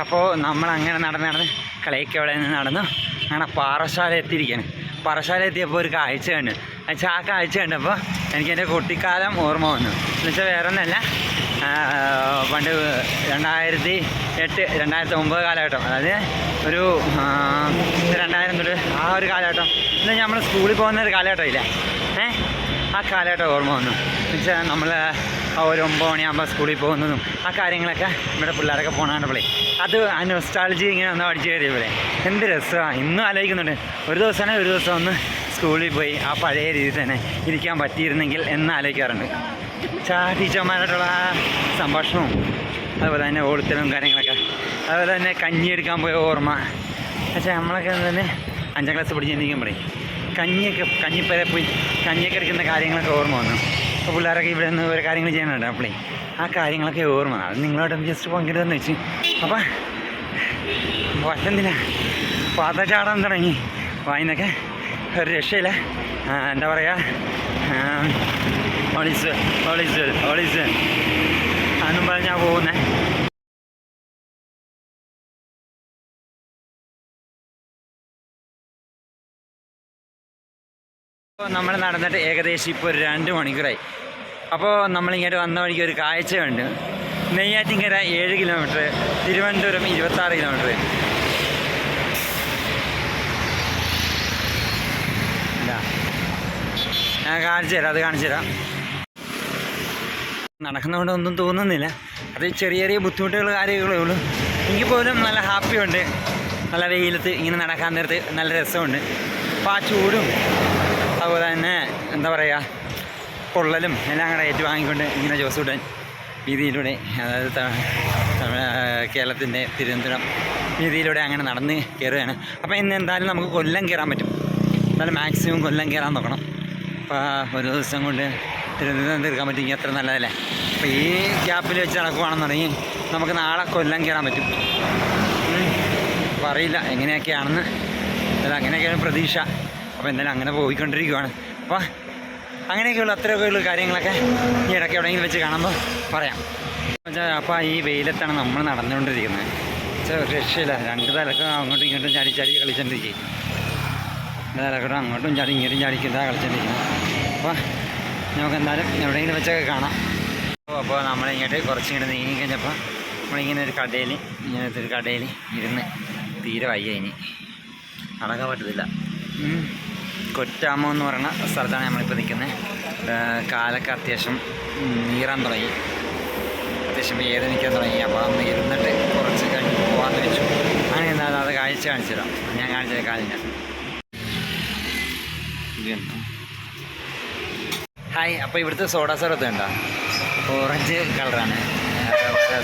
അപ്പോൾ നമ്മൾ അങ്ങനെ നടന്ന് നടന്ന് കളിയൊക്കെ അവിടെ നിന്ന് നടന്നു. അങ്ങനെ പാറശാല എത്തിയിരിക്കുകയാണ് പാറശാല എത്തിയപ്പോൾ ഒരു കാഴ്ച കണ്ടു. എന്നുവെച്ചാൽ ആ കാഴ്ച കണ്ടപ്പോൾ എനിക്ക് എന്റെ കുട്ടിക്കാലം ഓർമ്മ വന്നു. എന്നുവെച്ചാൽ വേറെ ഒന്നല്ല പണ്ട് രണ്ടായിരത്തി എട്ട് രണ്ടായിരത്തി ഒമ്പത് കാലഘട്ടം. അതായത് ഒരു രണ്ടായിരം തൊട്ട് ആ ഒരു കാലഘട്ടം. എന്നാൽ നമ്മൾ സ്കൂളിൽ പോകുന്ന ഒരു കാലഘട്ടം ഇല്ല? ഏഹ് ആ കാലഘട്ടം ഓർമ്മ വന്നു. എന്നുവെച്ചാൽ നമ്മൾ ഒരു ഒമ്പത് മണിയാകുമ്പോൾ സ്കൂളിൽ പോകുന്നതും ആ കാര്യങ്ങളൊക്കെ ഇവിടെ പിള്ളേരൊക്കെ പോകണപ്പോഴേ അത് ആ നൊസ്റ്റാളജി ഇങ്ങനെ ഒന്ന് പഠിച്ചു ഇവിടെ എന്ത് രസമാണ് ഇന്നും ആലോചിക്കുന്നുണ്ട്. ഒരു ദിവസമാണെങ്കിൽ ഒരു ദിവസം ഒന്ന് സ്കൂളിൽ പോയി ആ പഴയ രീതിയിൽ തന്നെ ഇരിക്കാൻ പറ്റിയിരുന്നെങ്കിൽ എന്ന് ആലോചിക്കാറുണ്ട്. ചാ ടീച്ചർമാരായിട്ടുള്ള ആ സംഭാഷണവും അതുപോലെ തന്നെ ഓടുത്തലും കാര്യങ്ങളൊക്കെ അതുപോലെ തന്നെ കഞ്ഞി എടുക്കാൻ പോയ ഓർമ്മ. പക്ഷേ നമ്മളൊക്കെ തന്നെ അഞ്ചാം ക്ലാസ് പഠിച്ചിരിക്കുമ്പോഴേ കഞ്ഞിയൊക്കെ കഞ്ഞിപ്പരെ പോയി കഞ്ഞിയൊക്കെ എടുക്കുന്ന കാര്യങ്ങളൊക്കെ ഓർമ്മ വന്നു. അപ്പോൾ പിള്ളേരൊക്കെ ഇവിടെ നിന്ന് ഓരോ കാര്യങ്ങൾ ചെയ്യാനുണ്ട് അപ്പോളേ. ആ കാര്യങ്ങളൊക്കെ ഓർമ്മ. അത് നിങ്ങളോട് ജസ്റ്റ് പങ്കിടുമെന്ന് വെച്ച്. അപ്പം. വശന്തിന് പാത ചാടാൻ തുടങ്ങി വായിന്നൊക്കെ ഒരു രക്ഷയില്ല. എന്താ പറയുക ഒളിസ് ഒളിസ് ഒളിസ് അന്നും പറഞ്ഞാൽ പോകുന്നത് നമ്മൾ നടന്നിട്ട് ഏകദേശം ഇപ്പോൾ ഒരു രണ്ട് മണിക്കൂറായി. അപ്പോൾ നമ്മളിങ്ങോട്ട് വന്ന വഴിക്ക് ഒരു കാഴ്ചയുണ്ട്. നെയ്യാറ്റിങ്കര ഏഴ് കിലോമീറ്റർ തിരുവനന്തപുരം ഇരുപത്താറ് കിലോമീറ്റർ. ഞാൻ കാണിച്ചു തരാം അത് കാണിച്ചു തരാം. നടക്കുന്നതുകൊണ്ട് ഒന്നും തോന്നുന്നില്ല. അത് ചെറിയ ചെറിയ ബുദ്ധിമുട്ടുകൾ കാര്യങ്ങളേ ഉള്ളൂ. എനിക്ക് പോലും നല്ല ഹാപ്പിയുണ്ട്. നല്ല വെയിലത്ത് ഇങ്ങനെ നടക്കാൻ നേരത്ത് നല്ല രസമുണ്ട്. അപ്പോൾ ആ ചൂടും അതുപോലെ തന്നെ എന്താ പറയുക പൊള്ളലും എല്ലാം കൂടെ ഏറ്റുവാങ്ങിക്കൊണ്ട് ഇങ്ങനെ ജോസൂട്ടൻ വീതിയിലൂടെ അതായത് കേരളത്തിന്റെ തിരുവനന്തപുരം വീതിയിലൂടെ അങ്ങനെ നടന്ന് കയറുകയാണ് അപ്പോൾ ഇന്ന് എന്തായാലും നമുക്ക് കൊല്ലം കയറാൻ പറ്റും. എന്തായാലും മാക്സിമം കൊല്ലം കയറാൻ നോക്കണം. അപ്പോൾ ഒരു ദിവസം കൊണ്ട് തിരുവനന്തപുരം തീർക്കാൻ പറ്റുമെങ്കിൽ അത്ര നല്ലതല്ലേ? അപ്പോൾ ഈ ഗ്യാപ്പിൽ വെച്ച് നടക്കുകയാണെന്നുണ്ടെങ്കിൽ നമുക്ക് നാളെ കൊല്ലം കയറാൻ പറ്റും. അപ്പോൾ അറിയില്ല എങ്ങനെയൊക്കെയാണെന്ന്. അല്ല അങ്ങനെയൊക്കെയാണ് പ്രതീക്ഷ. അപ്പോൾ എന്തായാലും അങ്ങനെ പോയിക്കൊണ്ടിരിക്കുവാണ്. അപ്പോൾ അങ്ങനെയൊക്കെയുള്ള അത്രയൊക്കെയുള്ള കാര്യങ്ങളൊക്കെ ഈ ഇടയ്ക്ക് എവിടെയെങ്കിലും വെച്ച് കാണുമ്പോൾ പറയാം. അപ്പോൾ ഈ വെയിലത്താണ് നമ്മൾ നടന്നുകൊണ്ടിരിക്കുന്നത്. വെച്ചാൽ രക്ഷയില്ല. രണ്ട് തലക്കും അങ്ങോട്ടും ഇങ്ങോട്ടും ചാടി ചാടി കളിച്ചോണ്ടിരിക്കും. തലക്കോട്ടും അങ്ങോട്ടും ചാടി ഇങ്ങോട്ടും ചാടിക്കുന്നതാണ് കളിച്ചോണ്ടിരിക്കുന്നത് അപ്പോൾ നമുക്ക് എന്തായാലും എവിടെയെങ്കിലും വെച്ചൊക്കെ കാണാം. അപ്പോൾ നമ്മളിങ്ങോട്ട് കുറച്ചിങ്ങോട്ട് നീങ്ങി കഴിഞ്ഞപ്പോൾ നമ്മളിങ്ങനെ ഒരു കടയിൽ ഇങ്ങനത്തെ ഒരു കടയിൽ ഇരുന്ന് തീരെ വയ്യ ഇനി നടക്കാൻ പറ്റത്തില്ല. കൊറ്റാമോ എന്ന് പറയുന്ന സ്ഥലത്താണ് നമ്മളിപ്പോൾ നിൽക്കുന്നത് കാലൊക്കെ അത്യാവശ്യം നീറാൻ തുടങ്ങി. അത്യാവശ്യം വേദനിക്കാൻ തുടങ്ങി. അപ്പോൾ അന്ന് ഇരുന്നിട്ട് കുറച്ച് കഴിഞ്ഞ് പോകാമെന്ന് വെച്ചു അങ്ങനെ എന്തായാലും അത് കാഴ്ച കാണിച്ചു തരാം ഞാൻ കാണിച്ചത് കാലിന്. ഹായ് അപ്പോൾ ഇവിടുത്തെ സോഡ സർവത്ത് ഉണ്ടോ ഓറഞ്ച് കളറാണ്.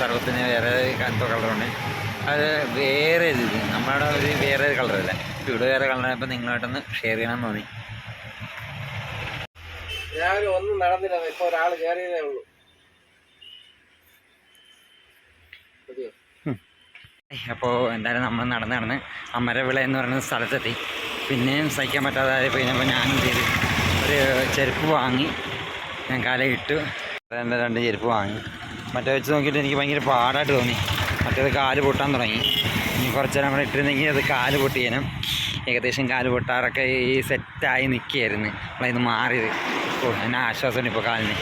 സർവത്തിന് വേറെ എന്തോ കളറുണ്ട്. അത് വേറെ ഇത് നമ്മുടെ ഒരു വേറെ കളറല്ല? ഇവിടെ വേറെ കളഞ്ഞപ്പോൾ നിങ്ങളായിട്ടൊന്ന് ഷെയർ ചെയ്യണമെന്ന് തോന്നി. രാവിലെ ഒന്നും നടന്നില്ല. ഇപ്പൊ ഒരാൾ കയറിയതേ ഉള്ളൂ? അപ്പോൾ എന്തായാലും നമ്മൾ നടന്ന് നടന്ന് അമരവിള എന്ന് പറയുന്ന സ്ഥലത്തെത്തി. പിന്നെയും സഹിക്കാൻ പറ്റാതായി കഴിഞ്ഞപ്പോൾ ഞാൻ എന്ത് ചെയ്തു. ഒരു ചെരുപ്പ് വാങ്ങി. ഞാൻ കാലം ഇട്ടു. എന്താ രണ്ട് ചെരുപ്പ് വാങ്ങി. മറ്റേ വെച്ച് നോക്കിയിട്ട് എനിക്ക് ഭയങ്കര പാടായിട്ട് തോന്നി. മറ്റേത് കാൽ പൊട്ടാൻ തുടങ്ങി. കുറച്ച് നേരം ഇട്ടിരുന്നെങ്കിൽ അത് കാൽ പൊട്ടിയേനും. ഏകദേശം കാൽ പൊട്ടാറൊക്കെ ഈ സെറ്റായി നിൽക്കുകയായിരുന്നു നമ്മളതിന് മാറിയത്. ഓ എന്നെ ആശ്വാസമുണ്ട് ഇപ്പോൾ കാലിന്.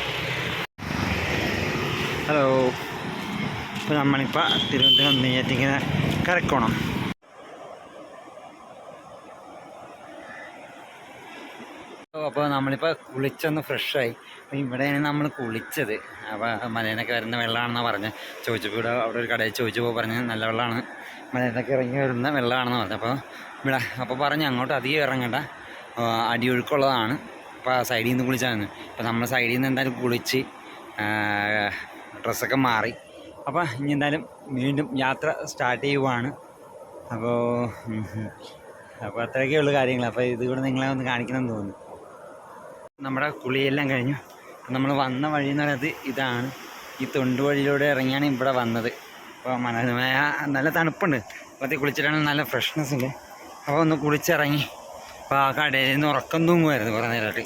ഹലോ. ഇപ്പോൾ നമ്മളിപ്പോൾ തിരുവനന്തപുരം നെയ്യാറ്റിങ്ങനെ കറക്കണം അപ്പോൾ നമ്മളിപ്പോൾ കുളിച്ചൊന്ന് ഫ്രഷായി. അപ്പോൾ ഇവിടെയാണ് നമ്മൾ കുളിച്ചത്. അപ്പോൾ മലയിലൊക്കെ വരുന്ന വെള്ളമാണെന്നാണ് പറഞ്ഞത് ചോദിച്ചപ്പോൾ ഇവിടെ അവിടെ ഒരു കടയിൽ ചോദിച്ചപ്പോൾ പറഞ്ഞ് നല്ല വെള്ളമാണ് മലയിലൊക്കെ ഇറങ്ങി വരുന്ന വെള്ളമാണെന്ന് പറഞ്ഞു അപ്പോൾ ഇവിടെ അപ്പോൾ പറഞ്ഞു അങ്ങോട്ട് അധികം ഇറങ്ങണ്ട. അടിയൊഴുക്കുള്ളതാണ്. അപ്പോൾ സൈഡിൽ നിന്ന് കുളിച്ചാൽ മതി അപ്പോൾ നമ്മൾ സൈഡിൽ നിന്ന് എന്തായാലും കുളിച്ച് ഡ്രസ്സൊക്കെ മാറി. അപ്പോൾ ഇനി എന്തായാലും വീണ്ടും യാത്ര സ്റ്റാർട്ട് ചെയ്യുവാണ്. അപ്പോൾ. അപ്പോൾ അത്രയൊക്കെ ഉള്ളു കാര്യങ്ങൾ. അപ്പോൾ ഇത് നിങ്ങളെ ഒന്ന് കാണിക്കണമെന്ന് തോന്നുന്നു. നമ്മുടെ കുളിയെല്ലാം കഴിഞ്ഞു. നമ്മൾ വന്ന വഴി എന്ന് പറയുന്നത് ഇതാണ്. ഈ തൊണ്ട് വഴിയിലൂടെ ഇറങ്ങിയാണ് ഇവിടെ വന്നത്. അപ്പോൾ മനോഹരമായ നല്ല തണുപ്പുണ്ട്. അപ്പോഴത്തെ കുളിച്ചിട്ടാണ് നല്ല ഫ്രഷ്നെസ് ഉണ്ട്. അപ്പോൾ ഒന്ന് കുളിച്ചിറങ്ങി. അപ്പോൾ ആ കടയിൽ നിന്ന് ഉറക്കം തൂങ്ങുമായിരുന്നു കുറേ നേരമായിട്ട്.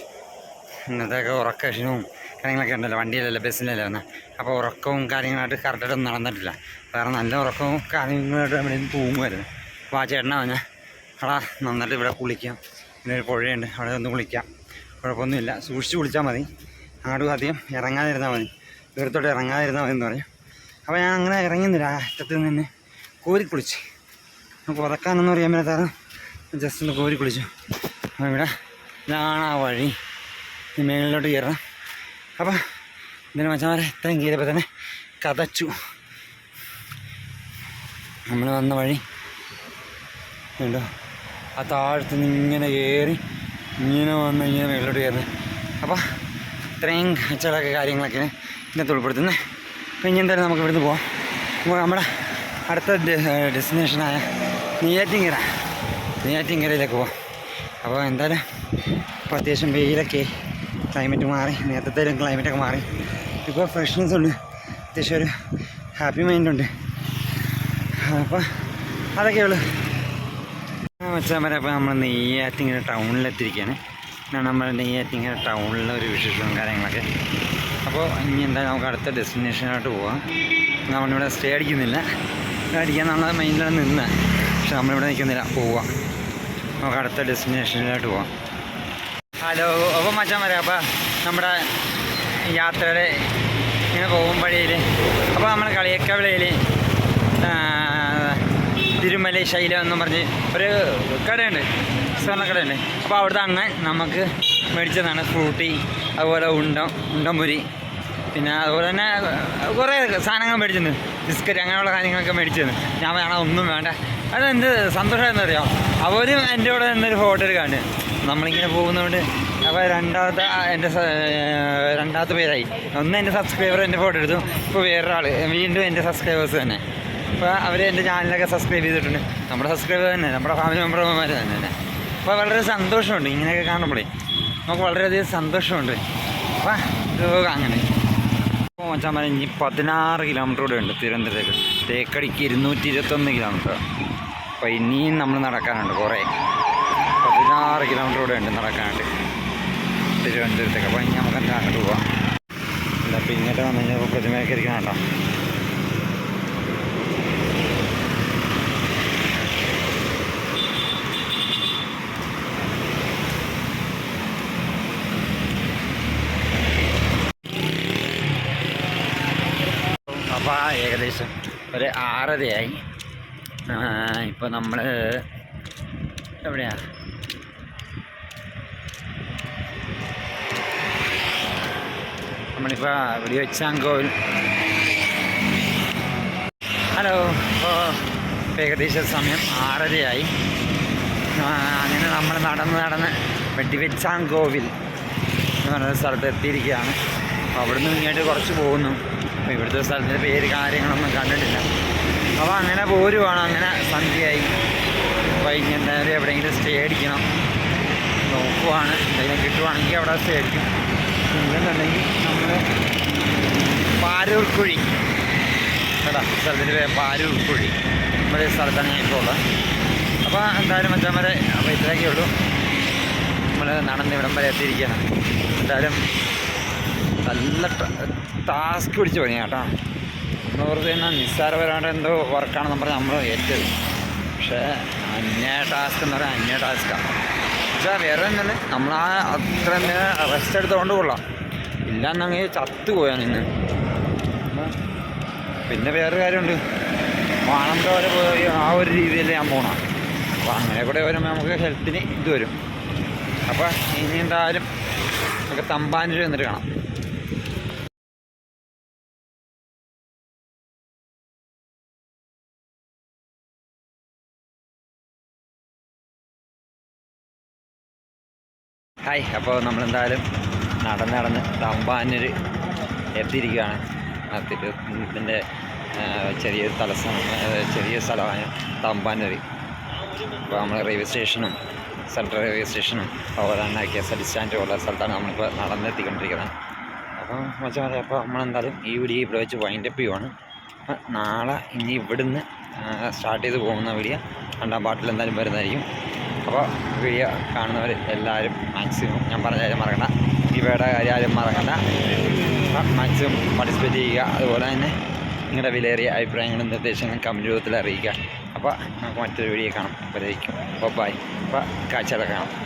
ഇന്നത്തെയൊക്കെ ഉറക്കക്ഷണവും കാര്യങ്ങളൊക്കെ ഉണ്ടല്ലോ. വണ്ടിയിലല്ല ബസ്സിലല്ല വന്നാൽ അപ്പോൾ ഉറക്കവും കാര്യങ്ങളായിട്ട് കറക്റ്റായിട്ടൊന്നും നടന്നിട്ടില്ല. വേറെ നല്ല ഉറക്കവും കാര്യങ്ങളായിട്ട് അവിടെ നിന്ന് തൂങ്ങുമായിരുന്നു. അപ്പോൾ ആ ചേട്ടനാ പറഞ്ഞാൽ അവിടെ നന്നായിട്ട് ഇവിടെ കുളിക്കാം. പിന്നെ ഒരു പുഴയുണ്ട്. അവിടെ ഒന്ന് കുളിക്കാം. കുഴപ്പമൊന്നുമില്ല. സൂക്ഷിച്ച് കുളിച്ചാൽ മതി. അങ്ങോട്ട് അധികം ഇറങ്ങാതിരുന്നാൽ മതി. ദൂരത്തോട്ട് ഇറങ്ങാതിരുന്നാൽ മതി എന്ന് പറയും. അപ്പോൾ ഞാൻ അങ്ങനെ ഇറങ്ങുന്നില്ല അറ്റത്ത് നിന്ന് കോരി കുളിച്ച്. നമുക്ക് ഉറക്കാനൊന്നും അറിയാൻ മേലാത്താറ് ജസ്റ്റ് ഒന്ന് കോരി കുളിച്ചു. അപ്പോൾ ഇവിടെ ഇതാണ് ആ വഴി. മേളിലോട്ട് കയറണം. അപ്പം ഇതിന് മച്ചമാരെ ഇത്രയും കയറിയപ്പോൾ തന്നെ കതച്ചു. നമ്മൾ വന്ന വഴി ഉണ്ടോ ആ താഴത്ത് നിന്ന് ഇങ്ങനെ കയറി ഇങ്ങനെ വന്ന് ഇങ്ങനെ മേളിലോട്ട് കയറുന്നത്. അപ്പോൾ ഇത്രയും ചില കാര്യങ്ങളൊക്കെ ഇതിനകത്ത് ഉൾപ്പെടുത്തുന്നത്. അപ്പോൾ ഇനി എന്തായാലും നമുക്ക് ഇവിടുന്ന് പോവാം. അപ്പോൾ നമ്മുടെ അടുത്ത ഡെസ്റ്റിനേഷനായ നെയ്യാറ്റിങ്കര നെയ്യാറ്റിങ്കരയിലേക്ക് പോവാം. അപ്പോൾ എന്തായാലും ഇപ്പോൾ അത്യാവശ്യം വെയിലൊക്കെ ക്ലൈമറ്റ് മാറി നേരത്തേലും ക്ലൈമറ്റൊക്കെ മാറി. ഇപ്പോൾ ഫ്രഷ്നെസ് ഉണ്ട്. അത്യാവശ്യം ഒരു ഹാപ്പി മൈൻഡുണ്ട് അപ്പോൾ അതൊക്കെ ഉള്ളു. വെച്ചാൽ വരെ അപ്പോൾ നമ്മൾ നെയ്യാറ്റിങ്ങര ടൗണിലെത്തിയിരിക്കുകയാണ് നമ്മൾ നെയ്യാറ്റിങ്ങര ടൗണിലെ ഒരു വിശേഷവും കാര്യങ്ങളൊക്കെ. അപ്പോൾ ഇനി എന്തായാലും നമുക്ക് അടുത്ത ഡെസ്റ്റിനേഷനായിട്ട് പോവാം. നമ്മളിവിടെ സ്റ്റേ അടിക്കുന്നില്ല. സ്റ്റേ നമ്മളെ മൈൻഡിലാണ് നിന്ന്. പക്ഷെ നമ്മളിവിടെ നിൽക്കുന്നില്ല. പോവാം. നമുക്ക് അടുത്ത ഡെസ്റ്റിനേഷനിലായിട്ട് പോവാം. ഹലോ അപ്പോൾ മച്ചാൻ വരാം. അപ്പോൾ നമ്മുടെ യാത്രയുടെ ഇങ്ങനെ പോകും വഴിയിൽ. അപ്പോൾ നമ്മൾ കളിയക്കവിളയിൽ തിരുമല ശൈലം എന്നും പറഞ്ഞ് ഒരു കടയുണ്ട്. സ്വർണക്കടയുണ്ട്. അപ്പോൾ അവിടുത്തെ അങ്ങനെ നമുക്ക് മേടിച്ചതാണ് ഫ്രൂട്ടി അതുപോലെ ഉണ്ടം ഉണ്ടംപുരി പിന്നെ അതുപോലെ തന്നെ കുറേ സാധനങ്ങൾ മേടിച്ചിരുന്നു ബിസ്ക്കറ്റ് അങ്ങനെയുള്ള കാര്യങ്ങളൊക്കെ മേടിച്ചിരുന്നു ഞാൻ വേണം ഒന്നും വേണ്ട. അതെന്ത് സന്തോഷമായിരുന്നു അറിയാം അവരും എന്റെ കൂടെ നിന്നൊരു ഫോട്ടോ എടുക്കാണ്ട്. നമ്മളിങ്ങനെ പോകുന്നതുകൊണ്ട് അപ്പോൾ രണ്ടാമത്തെ എന്റെ രണ്ടാമത്തെ പേരായി. ഒന്ന് എന്റെ സബ്സ്ക്രൈബർ എന്റെ ഫോട്ടോ എടുത്തു. ഇപ്പോൾ വേറൊരാൾ വീണ്ടും എന്റെ സബ്സ്ക്രൈബേഴ്സ് തന്നെ. അപ്പോൾ അവർ എന്റെ ചാനലൊക്കെ സബ്സ്ക്രൈബ് ചെയ്തിട്ടുണ്ട്. നമ്മുടെ സബ്സ്ക്രൈബർ തന്നെ നമ്മുടെ ഫാമിലി മെമ്പർമാർ തന്നെ. അപ്പോൾ വളരെ സന്തോഷമുണ്ട് ഇങ്ങനെയൊക്കെ കാണുമ്പോഴേ. നമുക്ക് വളരെയധികം സന്തോഷമുണ്ട്. അപ്പോൾ ഇത് അങ്ങനെ. ഇപ്പോൾ മച്ചാൻ ഇനി പതിനാറ് കിലോമീറ്റർ കൂടെ ഉണ്ട് തിരുവനന്തപുരത്തേക്ക്. തേക്കടിക്ക് ഇരുന്നൂറ്റി ഇരുപത്തൊന്ന് കിലോമീറ്റർ അപ്പോൾ ഇനിയും നമ്മൾ നടക്കാനുണ്ട് കുറേ. പതിനാറ് കിലോമീറ്റർ കൂടെ ഉണ്ട് നടക്കാനുണ്ട് തിരുവനന്തപുരത്തേക്ക്. അപ്പോൾ ഇനി നമുക്ക് അങ്ങോട്ട് പോവാം. എന്താ പിന്നീട് വന്നു കഴിഞ്ഞാൽ പ്രതിമയൊക്കെ ഇരിക്കണല്ലോ അപ്പോൾ ഏകദേശം ഒരു ആറരയായി. ഇപ്പോൾ നമ്മൾ എവിടെയാണ് നമ്മളിപ്പോൾ വെളിവെച്ചാങ്കോൽ ഹലോ ഇപ്പോൾ ഏകദേശം സമയം ആറരയായി. അങ്ങനെ നമ്മൾ നടന്ന് നടന്ന് വെടിവെച്ചാങ്കോവിൽ എന്ന് പറയുന്ന സ്ഥലത്ത് എത്തിയിരിക്കുകയാണ്. അവിടുന്ന് ഇങ്ങോട്ട് കുറച്ച് പോകുന്നു. അപ്പോൾ ഇവിടുത്തെ സ്ഥലത്തിന്റെ പേര് കാര്യങ്ങളൊന്നും കണ്ടിട്ടില്ല. അപ്പോൾ അങ്ങനെ പോരുവാണ്. അങ്ങനെ സന്ധ്യയായി. വൈകുന്നേരം എവിടെയെങ്കിലും സ്റ്റേ അടിക്കണം. നോക്കുവാണ്. എന്തെങ്കിലും കിട്ടുവാണെങ്കിൽ അവിടെ സ്റ്റേ അടിക്കും. ഇല്ലെന്നുണ്ടെങ്കിൽ നമ്മൾ പാരൂർക്കുഴി. കേട്ടോ സ്ഥലത്തിന്റെ പേര് പാരൂർക്കുഴി. നമ്മുടെ സ്ഥലത്താണ് ഞാൻ ഇപ്പോൾ ഉള്ളത്. അപ്പോൾ എന്തായാലും മച്ചാന്മാരെ അപ്പോൾ ഇത്രയൊക്കെ ഉള്ളൂ. നമ്മൾ നടന്ന് ഇവിടം വരെ എത്തിയിരിക്കുകയാണ്. എന്തായാലും നല്ല ടാസ്ക് പിടിച്ച് പണിയാ കേട്ടോ. എന്ന് വെറുതെ തന്നെ നിസ്സാരപരമായിട്ട് എന്തോ വർക്കാണെന്ന് പറഞ്ഞാൽ നമ്മൾ ഏറ്റത് പക്ഷേ അന്യ ടാസ്ക് എന്ന് പറയാൻ അന്യ ടാസ്ക്കാണ് പക്ഷേ വേറെ ഒന്നല്ല. നമ്മൾ ആ അത്ര റെസ്റ്റ് എടുത്തുകൊണ്ട് കൊള്ളാം. ഇല്ലാന്നെങ്കിൽ ചത്തുപോയാ നിന്ന്. പിന്നെ വേറൊരു കാര്യമുണ്ട്. വാണന്ത വരെ പോയി ആ ഒരു രീതിയിൽ ഞാൻ പോകണം അപ്പോൾ അങ്ങനെ കൂടെ വരുമ്പോൾ നമുക്ക് ഹെൽത്തിന് ഇത് വരും. അപ്പോൾ ഇനി എന്തായാലും നമുക്ക് തമ്പാനൂർ വന്നിട്ട് കാണാം. ഹായ് അപ്പോൾ നമ്മളെന്തായാലും നടന്ന് നടന്ന് തമ്പാനൂർ എത്തിയിരിക്കുകയാണ്. എത്തിയിട്ട് ഇതിന്റെ ചെറിയൊരു തലസ്ഥാനം ചെറിയ സ്ഥലമായ തമ്പാനൂർ അപ്പോൾ നമ്മൾ റെയിൽവേ സ്റ്റേഷനും സെൻട്രൽ റെയിൽവേ സ്റ്റേഷനും അതുപോലെ തന്നെ കെ എസ് ടി സ്റ്റാൻഡും ഉള്ള സ്ഥലത്താണ് നമ്മളിപ്പോൾ നടന്നെത്തിക്കൊണ്ടിരിക്കുന്നത്. അപ്പോൾ മച്ചാൽ അപ്പോൾ നമ്മളെന്തായാലും ഈ വീഡിയോ ഇവിടെ വെച്ച് വൈൻഡപ്പ് ചെയ്യുവാണ്. അപ്പോൾ നാളെ ഇനി ഇവിടുന്ന് സ്റ്റാർട്ട് ചെയ്ത് പോകുന്ന വീഡിയോ രണ്ടാം പാട്ടിൽ എന്തായാലും വരുന്നതായിരിക്കും. അപ്പോൾ വീഡിയോ കാണുന്നവർ എല്ലാവരും മാക്സിമം ഞാൻ പറഞ്ഞാലും മറക്കണ്ട. ഇവയുടെ ഗിവേയുടെ കാര്യം ആരും മറക്കണ്ട. മാക്സിമം പാർട്ടിസിപ്പേറ്റ് ചെയ്യുക. അതുപോലെ തന്നെ നിങ്ങളുടെ വിലയേറിയ അഭിപ്രായങ്ങളും നിർദ്ദേശങ്ങളും കമന്റ് രൂപത്തിൽ അറിയിക്കുക. അപ്പോൾ നമുക്ക് മറ്റൊരു വീഡിയോ കാണാം. അപ്പോഴേക്കും അപ്പോൾ ബൈ അപ്പോൾ കാഴ്ചകളൊക്കെ കാണാം.